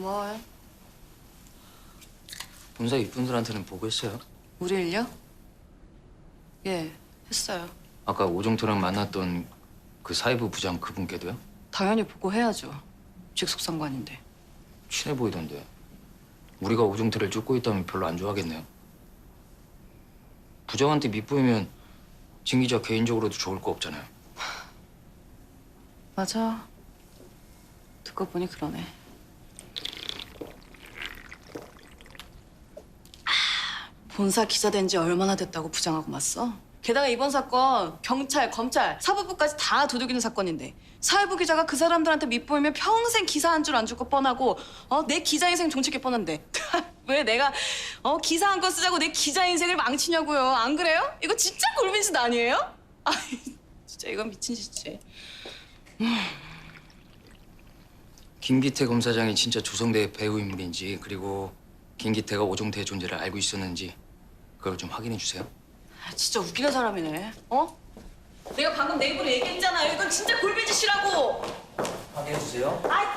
뭘? 본사 이분들한테는 보고했어요. 우리 일요? 예, 했어요. 아까 오종태랑 만났던 그 사회부 부장 그분께도요? 당연히 보고해야죠. 직속 상관인데. 친해 보이던데. 우리가 오종태를 쫓고 있다면 별로 안 좋아하겠네요. 부장한테 밑보이면 진 기자 개인적으로도 좋을 거 없잖아요. 맞아. 듣고 보니 그러네. 본사 기자 된 지 얼마나 됐다고 부장하고 맞서? 게다가 이번 사건 경찰, 검찰, 사법부까지 다 도둑이는 사건인데 사회부 기자가 그 사람들한테 밑보이면 평생 기사 한 줄 안줄거 뻔하고 어, 내 기자 인생 종치기 뻔한데 왜 내가 어, 기사 한 건 쓰자고 내 기자 인생을 망치냐고요 안 그래요? 이거 진짜 골빈 짓 아니에요? 아 진짜 이건 미친 짓이지 김기태 검사장이 진짜 조성대 배우 인물인지 그리고 김기태가 오종태의 존재를 알고 있었는지 그걸 좀 확인해 주세요. 아, 진짜 웃기는 사람이네. 어? 내가 방금 내 입으로 얘기했잖아요. 이건 진짜 골빈 짓이라고. 확인해 주세요. 아,